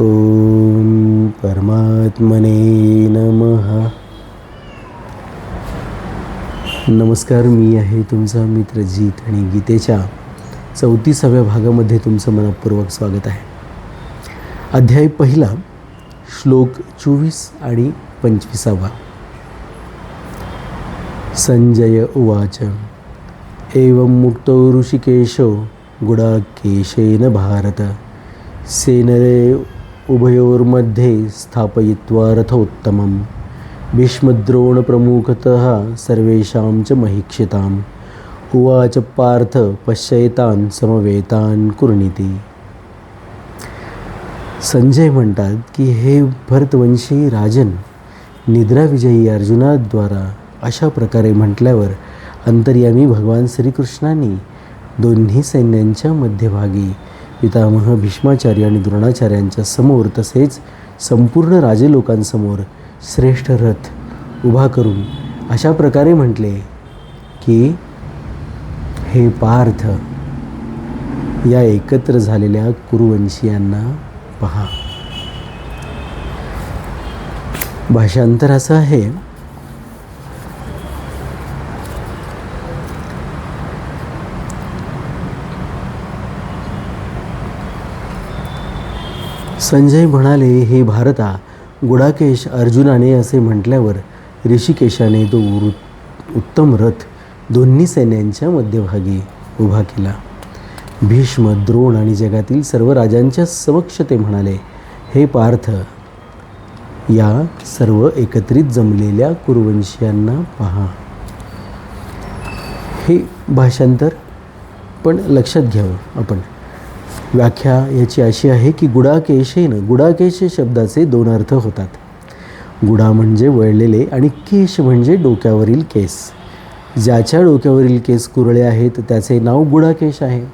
ओम परमात्मने नमः. नमस्कार मी आहे तुमचा मित्र जीत आणि गीतेच्या चौतीसाव्या भागामध्ये तुमचं मनपूर्वक स्वागत आहे. अध्याय पहिला श्लोक चोवीस आणि पंचवीसावा. संजय उवाच एवं मुक्तो ऋषिकेशो गुडाकेशेन भारत सेनरे उभयोर्मध्ये स्थापयित्वा रथोत्तमं भीष्मद्रोणप्रमुखतः सर्वेषां च महीक्षिताम्। उवाच पार्थ पश्यतान समवेतान् कुर्णिती। संजय म्हणतात की हे भरतवंशी राजन निद्राविजयी अर्जुनाद्वारा अशा प्रकारे म्हटल्यावर अंतर्यामी भगवान श्रीकृष्णांनी दोन्ही सैन्यांच्या मध्यभागी पितामह भीष्माचार्य आणि द्रोणाचार्यांच्या समोर तसेच संपूर्ण राजे लोकांसमोर श्रेष्ठ रथ उभा करून अशा प्रकारे म्हटले की हे पार्थ या एकत्र झालेल्या कुरुवंशीयांना पहा. भाषांतर असं आहे. संजय म्हणाले हे भारता गुडाकेश अर्जुनाने असे म्हटल्यावर ऋषिकेशाने तो उत्तम रथ दोन्ही सैन्यांच्या मध्यभागी उभा केला. भीष्म द्रोण आणि जगातील सर्व राजांच्या समक्ष ते म्हणाले हे पार्थ या सर्व एकत्रित जमलेल्या कुरुवंशियांना पहा. हे भाषांतर पण लक्षात घ्यावं आपण. व्याख्या याची अशी आहे की गुडाकेशेनं गुडाकेश शब्दाचे दोन अर्थ होतात. गुडा म्हणजे वळलेले आणि केश म्हणजे डोक्यावरील केस. ज्याच्या डोक्यावरील केस कुरळे आहेत त्याचे नाव गुडाकेश आहे.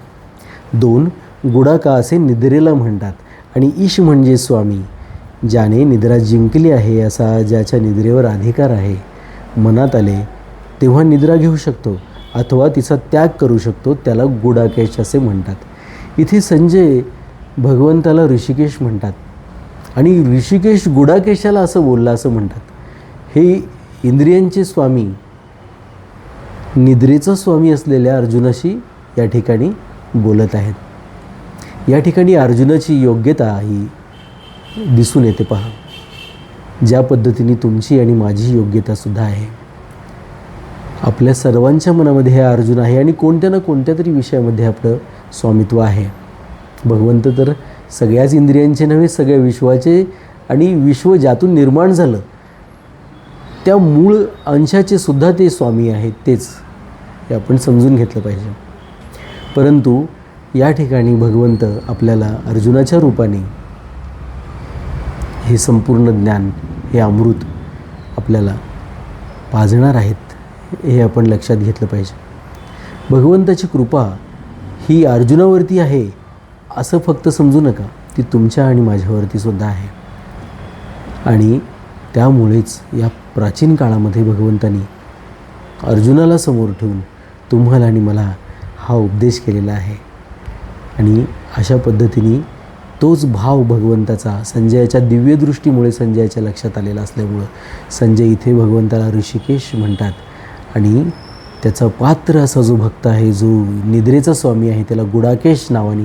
दोन गुडाका असे निद्रेला म्हणतात आणि ईश म्हणजे स्वामी ज्याने निद्रा जिंकली आहे असा ज्याच्या निद्रेवर अधिकार आहे. मनात आले तेव्हा निद्रा घेऊ शकतो अथवा तिचा त्याग करू शकतो त्याला गुडाकेश असे म्हणतात. इथे संजय भगवंताला ऋषिकेश म्हणतात. आणि ऋषिकेश गुडाकेशाला असं बोलला असं म्हणतात. हे इंद्रियांचे स्वामी निद्रेचा स्वामी असलेल्या अर्जुनाशी या ठिकाणी बोलत आहेत. या ठिकाणी अर्जुनाची योग्यता ही दिसून येते पहा. ज्या पद्धतीने तुमची आणि माझी योग्यतासुद्धा आहे. आपल्या सर्वांच्या मनामध्ये हे अर्जुन आहे आणि कोणत्या ना कोणत्या तरी विषयामध्ये आपलं स्वामित्व आहे. भगवंत तर सगळ्याच इंद्रियांचे नव्हे सगळ्या विश्वाचे आणि विश्व ज्यातून निर्माण झालं त्या मूळ अंशाचे सुद्धा ते स्वामी आहेत तेच हे आपण समजून घेतलं पाहिजे. परंतु या ठिकाणी भगवंत आपल्याला अर्जुनाच्या रूपाने हे संपूर्ण ज्ञान हे अमृत आपल्याला पाजणार आहेत हे आपण लक्षात घेतलं पाहिजे. भगवंताची कृपा ही अर्जुनावरती आहे असं फक्त समजू नका. ती तुमच्या आणि माझ्यावरती सुद्धा आहे. आणि त्यामुळेच या प्राचीन काळामध्ये भगवंतांनी अर्जुनाला समोर ठेवून तुम्हाला आणि मला हा उपदेश केलेला आहे. आणि अशा पद्धतीने तोच भाव भगवंताचा संजयाच्या दिव्यदृष्टीमुळे संजयाच्या लक्षात आलेला असल्यामुळं संजय इथे भगवंताला ऋषिकेश म्हणतात. आणि त्याचा पात्र असा जो भक्त आहे जो निद्रेचा स्वामी आहे त्याला गुडाकेश नावाने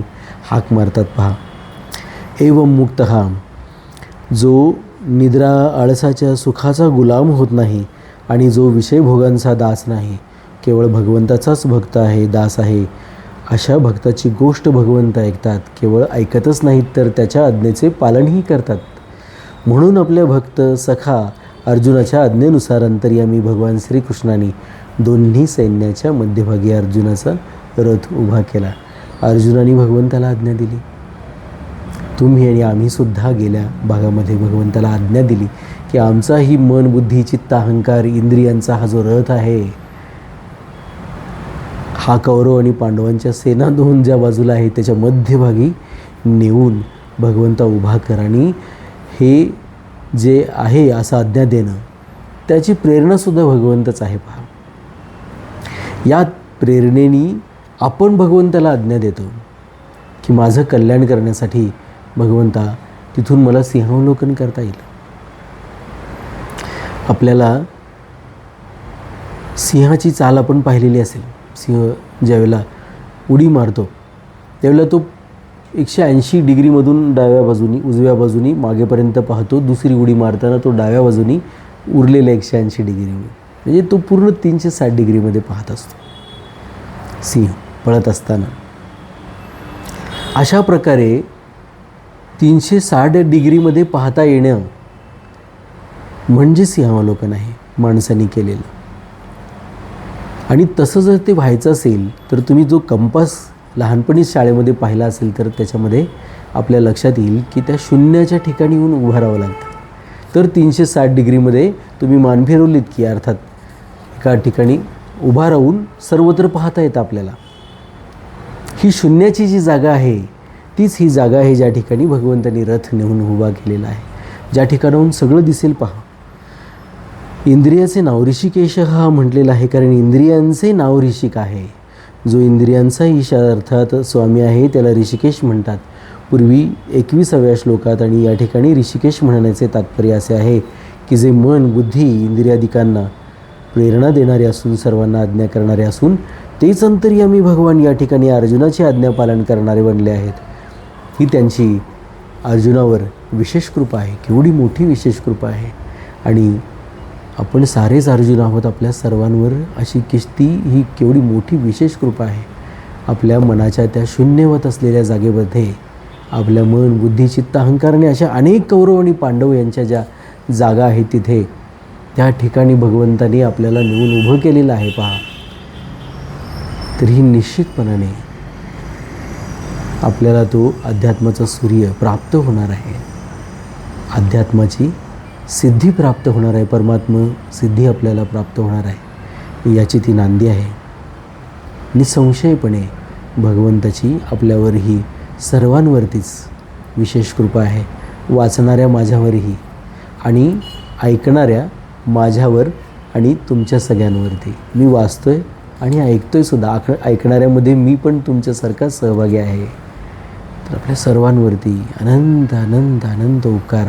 हाक मारतात पहा. एवं मुक्त हा जो निद्रा आळसाच्या सुखाचा गुलाम होत नाही आणि जो विषयभोगांचा दास नाही केवळ भगवंताचाच भक्त आहे दास आहे अशा भक्ताची गोष्ट भगवंत ऐकतात केवळ ऐकतच नाहीत तर त्याच्या आज्ञेचे पालनही करतात. म्हणून आपल्या भक्त सखा अर्जुनाच्या आज्ञेनुसार अंतर्यामी भगवान श्रीकृष्णाने दोन्ही सैन्याच्या मध्यभागी अर्जुनाचा रथ उभा केला. अर्जुनाने भगवंताला आज्ञा दिली. तुम्ही आणि आम्हीसुद्धा गेल्या भागामध्ये भगवंताला आज्ञा दिली की आमचाही मन बुद्धी चित्त अहंकार इंद्रियांचा हा जो रथ आहे हा कौरव आणि पांडवांच्या सेना दोन ज्या बाजूला आहे त्याच्या मध्यभागी नेऊन भगवंता उभा कर आणि हे जे आहे असं आज्ञा देणं त्याची प्रेरणासुद्धा भगवंतच आहे पहा. या प्रेरणेनी आपण भगवंताला आज्ञा देतो की माझं कल्याण करण्यासाठी भगवंता तिथून मला सिंहावलोकन करता येईल. आपल्याला सिंहाची चाल आपण पाहिलेली असेल सिंह ज्यावेळेला उडी मारतो त्यावेळेला तो एकशे ऐंशी डिग्रीमधून डाव्या बाजूनी उजव्या बाजूनी मागेपर्यंत पाहतो दुसरी उडी मारताना तो डाव्या बाजूनी उरलेल्या एकशे ऐंशी डिग्रीमध्ये म्हणजे तो पूर्ण तीनशे साठ डिग्रीमध्ये पाहत असतो. सिंह पळत असताना. अशा प्रकारे तीनशे साठ डिग्रीमध्ये पाहता येणं म्हणजे सिंहावलोकन आहे माणसाने केलेलं. आणि तसं जर ते व्हायचं असेल तर तुम्ही जो कंपास लहानपणीच शाळेमध्ये पाहिला असेल तर त्याच्यामध्ये आपल्या लक्षात येईल की त्या शून्याच्या ठिकाणी येऊन उभं राहावं लागतं. तर तीनशे साठ डिग्रीमध्ये तुम्ही मान फिरवलीत की अर्थात एका ठिकाणी उभा राहून सर्वत्र पाहता येतं आपल्याला. ही शून्याची जी जागा आहे तीच ही जागा आहे ज्या ठिकाणी भगवंतांनी रथ नेऊन उभा केलेला आहे. ज्या ठिकाणाहून सगळं दिसेल पहा. इंद्रियाचे नाव ऋषिकेश हा म्हटलेला आहे कारण इंद्रियांचे नाव ऋषिक आहे. जो इंद्रियांचा ईशा अर्थात स्वामी आहे त्याला ऋषिकेश म्हणतात. पूर्वी एकविसाव्या श्लोकात आणि या ठिकाणी ऋषिकेश म्हणण्याचे तात्पर्य असे आहे की जे मन बुद्धी इंद्रियादिकांना प्रेरणा देणारे असून सर्वांना आज्ञा करणारे असून तेच अंतर्यामी भगवान या ठिकाणी अर्जुनाची आज्ञा पालन करणारे बनले आहेत. ही त्यांची अर्जुनावर विशेष कृपा आहे केवढी मोठी विशेष कृपा आहे. आणि आपण सारेच अर्जुन आहोत आपल्या सर्वांवर अशी किस्ती ही केवढी मोठी विशेष कृपा आहे. आपल्या मनाच्या त्या शून्यवत असलेल्या जागेमध्ये आपल्या मन बुद्धी चित्त अहंकारने अशा अनेक कौरव आणि पांडव यांच्या ज्या जागा आहेत तिथे त्या ठिकाणी भगवंतानी आपल्याला नेऊन उभं केलेलं आहे पहा. तरीही निश्चितपणाने आपल्याला तो अध्यात्माचा सूर्य प्राप्त होणार आहे. अध्यात्माची सिद्धी प्राप्त होणार आहे. परमात्म सिद्धी आपल्याला प्राप्त होणार आहे. याची ती नांदी आहे. निसंशयपणे भगवंताची आपल्यावर ही सर्वांवरतीच विशेष कृपा आहे. वाचणाऱ्या माझ्यावरही आणि ऐकणाऱ्या माझ्यावर आणि तुमच्या सगळ्यांवरती. मी वाचतो आहे आणि ऐकतोय सुद्धा. आक ऐकणाऱ्यामध्ये मी पण तुमच्यासारखा सहभागी आहे. तर आपल्या सर्वांवरती अनंत अनंत अनंत उपकार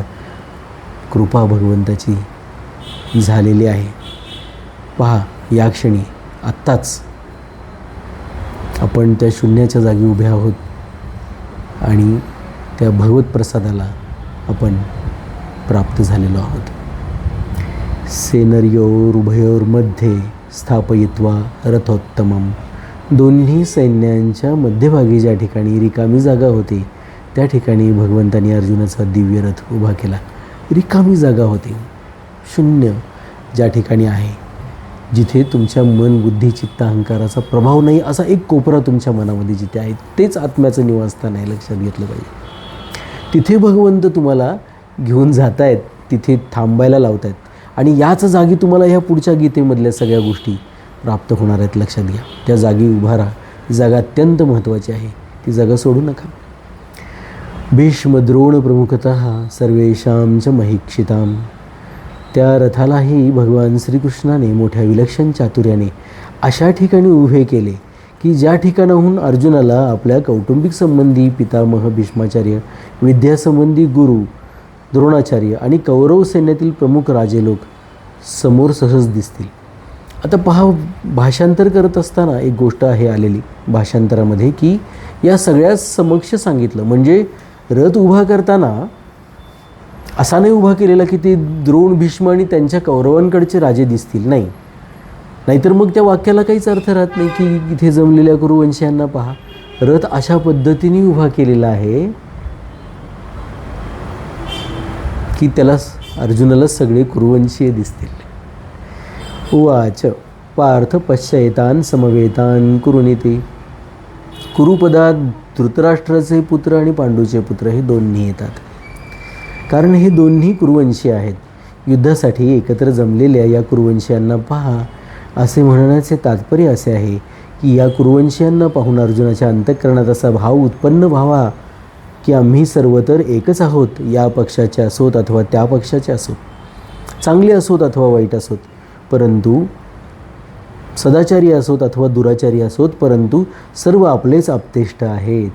कृपा भगवंताची झालेली आहे. पहा या क्षणी आत्ताच आपण त्या शून्याच्या जागी उभे आहोत आणि त्या भगवत प्रसादाला आपण प्राप्त झालेलो आहोत. सेनर्योरुभयोर्मध्ये स्थापयित्वा रथोत्तमम. दोन्ही सैन्यांच्या मध्यभागी ज्या ठिकाणी रिकामी जागा होती त्या ठिकाणी भगवंतानी अर्जुनाचा दिव्य रथ उभा केला. रिकामी जागा होती. शून्य ज्या ठिकाणी आहे जिथे तुमच्या मन बुद्धी चित्त अहंकाराचा प्रभाव नाही असा एक कोपरा तुमच्या मनामध्ये जिथे आहे तेच आत्म्याचं निवासस्थान आहे लक्षात घेतलं पाहिजे. तिथे भगवंत तुम्हाला घेऊन जात आहेत तिथे थांबायला लावत आहेत आणि याच जागी तुम्हाला ह्या पुढच्या गीतेमधल्या सगळ्या गोष्टी प्राप्त होणार आहेत. लक्षात घ्या. त्या जागी उभा राहा. जागा अत्यंत महत्त्वाची आहे. ती जागा सोडू नका. भीष्मद्रोण प्रमुखत सर्वेषां च महिक्षिताम. त्या रथालाही भगवान श्रीकृष्णाने मोठ्या विलक्षण चातुर्याने अशा ठिकाणी उभे केले की ज्या ठिकाणाहून अर्जुनाला आपल्या कौटुंबिक संबंधी पितामह भीष्माचार्य विद्यासंबंधी गुरु द्रोणाचार्य आणि कौरव सैन्यातील प्रमुख राजे लोक समोर सहज दिसतील. आता पहा भाषांतर करत असताना एक गोष्ट आहे आलेली भाषांतरामध्ये की या सगळ्या समक्ष सांगितलं. म्हणजे रथ उभा करताना असा नाही उभा केलेला की ते द्रोण भीष्म आणि त्यांच्या कौरवांकडचे राजे दिसतील. नाही. नाहीतर मग त्या वाक्याला काहीच अर्थ राहत नाही की इथे जमलेल्या कुरुवंशांना पहा. रथ अशा पद्धतीने उभा केलेला आहे की त्याला अर्जुनाला सगळे कुरुवंशीय दिसतील. उवाच पार्थ पश्चयतान समवेतान कुरुनिते. कुरुपदात धृतराष्ट्राचे पुत्र आणि पांडूचे पुत्र हे दोन्ही येतात. कारण हे दोन्ही कुरुवंशी आहेत. युद्धासाठी एकत्र जमलेल्या या कुरुवंशियांना पहा. असे म्हणण्याचे तात्पर्य असे आहे की या कुरुवंशियांना पाहून अर्जुनाच्या अंतःकरणात असा भाव उत्पन्न व्हावा. की आम्ही सर्व तर एकच आहोत या पक्षाचे असोत अथवा त्या पक्षाचे असोत. चांगले असोत अथवा वाईट असोत परंतु सदाचारी असोत अथवा दुराचारी असोत परंतु सर्व आपलेच आपतेष्ट आहेत.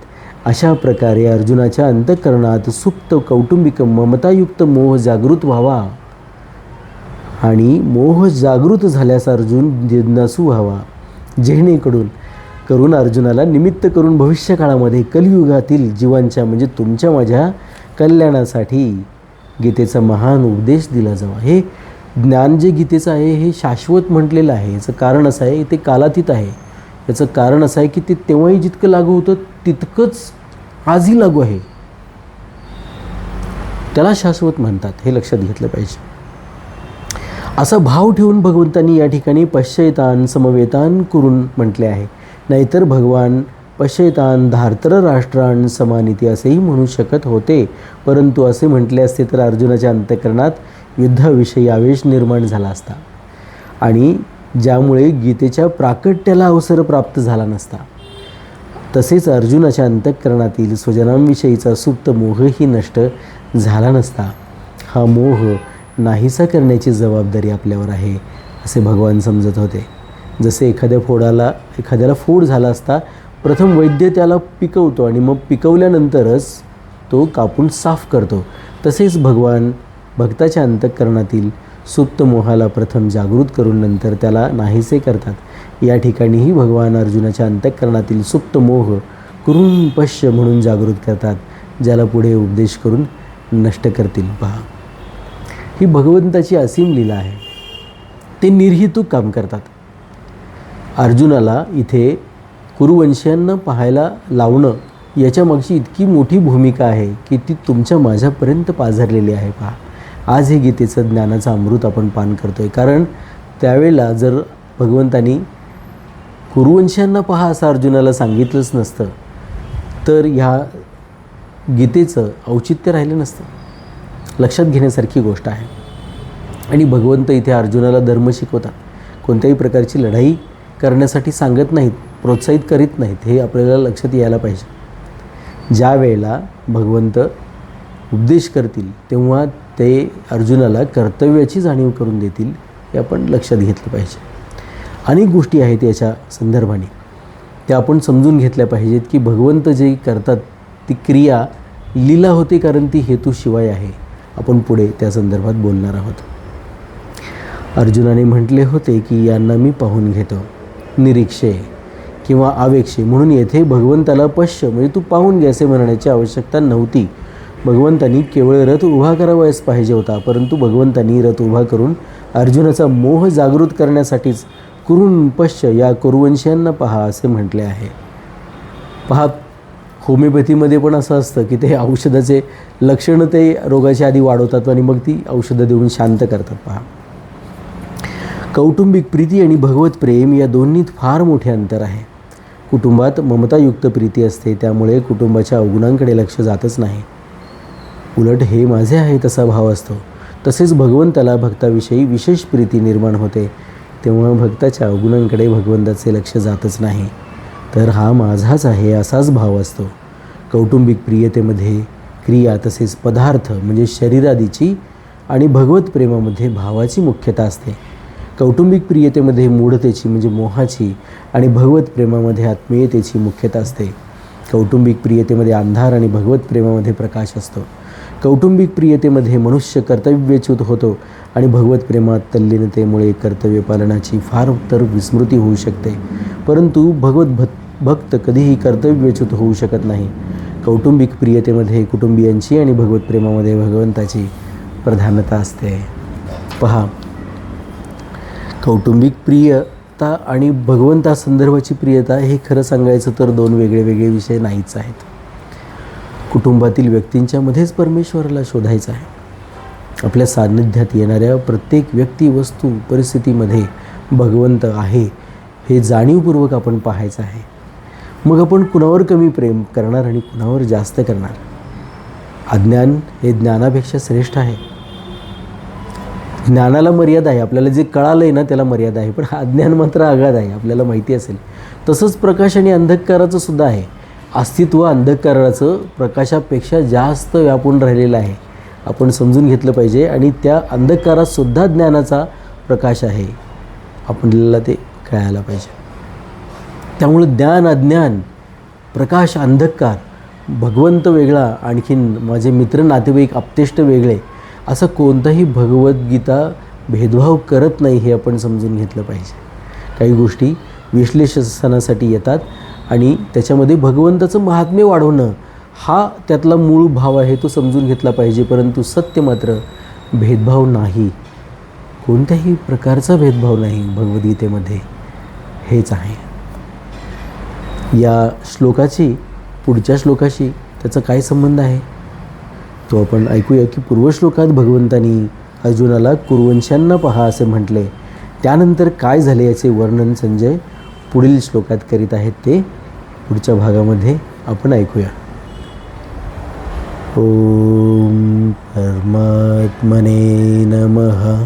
अशा प्रकारे अर्जुनाच्या अंतःकरणात सुप्त कौटुंबिक ममतायुक्त मोह जागृत व्हावा. आणि मोह जागृत झाल्यास अर्जुन जिज्ञासू व्हावा. जेणेकडून करून अर्जुनाला निमित्त करून भविष्य काळामध्ये कलियुगातील जीवांच्या म्हणजे तुमच्या माझ्या कल्याणासाठी गीतेचा महान उपदेश दिला जावा. हे ज्ञान जे गीतेचं आहे हे शाश्वत म्हटलेलं आहे. याचं कारण असं आहे ते कालातीत आहे. याचं कारण असं आहे की ते तेव्हाही जितकं लागू होतं तितकंच आजही लागू आहे. त्याला शाश्वत म्हणतात हे लक्षात घेतलं पाहिजे. असा भाव ठेवून भगवंतांनी या ठिकाणी पश्चयतान समवेतान करून म्हटले आहे. नाहीतर भगवान पश्यतान धार्तर राष्ट्रान समानिती असेही म्हणू शकत होते. परंतु असे म्हटले असते तर अर्जुनाच्या अंतकरणात युद्धाविषयी आवेश निर्माण झाला असता. आणि ज्यामुळे गीतेच्या प्राकट्याला अवसर प्राप्त झाला नसता. तसेच अर्जुनाच्या अंतःकरणातील स्वजनांविषयीचा सुप्त मोहही नष्ट झाला नसता. हा मोह नाहीसा करण्याची जबाबदारी आपल्यावर आहे असे भगवान समजत होते. जसे एखाद्या फोडाला एखाद्याला फोड झाला असता प्रथम वैद्य त्याला पिकवतो आणि मग पिकवल्यानंतरच तो कापून साफ करतो. तसेच भगवान भक्ताच्या अंतःकरणातील सुप्त मोहाला प्रथम जागृत करून नंतर त्याला नाहीसे करतात. या ठिकाणीही भगवान अर्जुनाच्या अंतःकरणातील सुप्त मोह करून पश्य म्हणून जागृत करतात ज्याला पुढे उपदेश करून नष्ट करतील. पहा. ही भगवंताची असीम लीला आहे. ते निर्हितूक काम करतात. अर्जुनाला इथे कुरुवंशीयांना पाहायला लावणं याच्यामागची इतकी मोठी भूमिका आहे की ती तुमच्या माझ्यापर्यंत पाझरलेली आहे. पहा आज हे गीतेचं ज्ञानाचं अमृत आपण पान करतो आहे कारण त्यावेळेला जर भगवंतानी कुरुवंशांना पहा असं अर्जुनाला सांगितलंच नसतं तर ह्या गीतेचं औचित्य राहिलं नसतं. लक्षात घेण्यासारखी गोष्ट आहे. आणि भगवंत इथे अर्जुनाला धर्म शिकवतात. कोणत्याही प्रकारची लढाई करण्यासाठी सांगत नाहीत प्रोत्साहित करीत नाहीत हे आपल्याला लक्षात यायला पाहिजे. ज्या वेळेला भगवंत उपदेश करतील तेव्हा ते अर्जुनाला कर्तव्याची जाणीव करून देतील हे आपण लक्षात घेतलं पाहिजे. अनेक गोष्टी आहेत याच्या संदर्भाने. त्या आपण समजून घेतल्या पाहिजेत की भगवंत जे करतात ती क्रिया लीला होते कारण ती हेतूशिवाय आहे. आपण पुढे त्या संदर्भात बोलणार आहोत. अर्जुनाने म्हटले होते की यांना मी पाहून घेतो. निरीक्षे किंवा आवेक्षे म्हणून येथे भगवंताला पश्य म्हणजे तू पाहून घे असे म्हणण्याची आवश्यकता नव्हती. भगवंतांनी केवळ रथ उभा करावयास पाहिजे होता परंतु भगवंतांनी रथ उभा करून अर्जुनाचा मोह जागृत करण्यासाठीच कुरुण पश्य या कुरुवंशियांना पहा असे म्हटले आहे. पहा होमिओपॅथीमध्ये पण असं असतं की ते औषधाचे लक्षणं ते रोगाच्या आधी वाढवतात आणि मग ती औषधं देऊन शांत करतात. पहा. कौटुंबिक प्रीती आणि भगवत प्रेम या दोन्हीत फार मोठे अंतर आहे. कुटुंबात ममतायुक्त प्रीती असते त्यामुळे कुटुंबाच्या अवगुणांकडे लक्ष जातच नाही. उलट हे माझे आहे तसा भाव असतो. तसेच भगवंताला भक्ताविषयी विशेष प्रीती निर्माण होते तेव्हा भक्ताच्या अवगुणांकडे भगवंताचे लक्ष जातच नाही. तर हा माझाच आहे असाच भाव असतो. कौटुंबिक प्रियतेमध्ये क्रिया तसेच पदार्थ म्हणजे शरीरादीची आणि भगवत प्रेमामध्ये भावाची मुख्यता असते. कौटुंबिक प्रियतेमध्ये मूढतेची म्हणजे मोहाची आणि भगवत प्रेमामध्ये आत्मीयतेची मुख्यता असते. कौटुंबिक प्रियतेमध्ये अंधार आणि भगवत प्रेमामध्ये प्रकाश असतो. कौटुंबिक प्रियतेमध्ये मनुष्य कर्तव्यच्युत होतो आणि भगवत प्रेमात तल्लीनतेमुळे कर्तव्य पालनाची फार तर विस्मृती होऊ शकते. परंतु भगवत भक्त भक्त कधीही कर्तव्यच्युत होऊ शकत नाही. कौटुंबिक प्रियतेमध्ये कुटुंबियांची आणि भगवत प्रेमामध्ये भगवंताची प्रधानता असते. पहा कौटुंबिक प्रियता आणि भगवंता संदर्भाची प्रियता हे खरं सांगायचं तर दोन वेगळे वेगळे विषय नाहीच आहेत. कुटुंबातील व्यक्तींच्यामध्येच परमेश्वराला शोधायचं आहे. आपल्या सान्निध्यात येणाऱ्या प्रत्येक व्यक्ती वस्तू परिस्थितीमध्ये भगवंत आहे हे जाणीवपूर्वक आपण पाहायचं आहे. मग आपण कुणावर कमी प्रेम करणार आणि कुणावर जास्त करणार? अज्ञान हे ज्ञानापेक्षा श्रेष्ठ आहे. ज्ञानाला मर्यादा आहे. आपल्याला जे कळालं आहे ना त्याला मर्यादा आहे. पण अज्ञान मात्र आघात आहे आपल्याला माहिती असेल. तसंच प्रकाश आणि अंधकाराचं सुद्धा आहे. अस्तित्व अंधकाराचं प्रकाशापेक्षा जास्त व्यापून राहिलेलं आहे. आपण समजून घेतलं पाहिजे आणि त्या अंधकारातसुद्धा ज्ञानाचा प्रकाश आहे. आपल्याला ते कळायला पाहिजे. त्यामुळे ज्ञान अज्ञान प्रकाश अंधकार भगवंत वेगळा आणखीन माझे मित्र नातेवाईक आपतेष्ट वेगळे असं कोणताही भगवद्गीता भेदभाव करत नाही हे आपण समजून घेतलं पाहिजे. काही गोष्टी विश्लेषणासाठी येतात आणि त्याच्यामध्ये भगवंताचं महात्म्य वाढवणं हा त्यातला मूळ भाव आहे तो समजून घेतला पाहिजे परंतु सत्य मात्र भेदभाव नाही. कोणत्याही प्रकारचा भेदभाव नाही भगवद्गीतेमध्ये. हेच आहे. या श्लोकाची पुढच्या श्लोकाशी त्याचा काय संबंध आहे? तो आपण ऐकूया की पूर्वश्लोकात भगवंतानी अर्जुनाला कुरुवंशांना पहा असे म्हटले. त्यानंतर काय झाले याचे वर्णन संजय पुढील श्लोकात करीत आहेत ते पुढच्या भागामध्ये आपण ऐकूया. ओम परमात्मने नमः.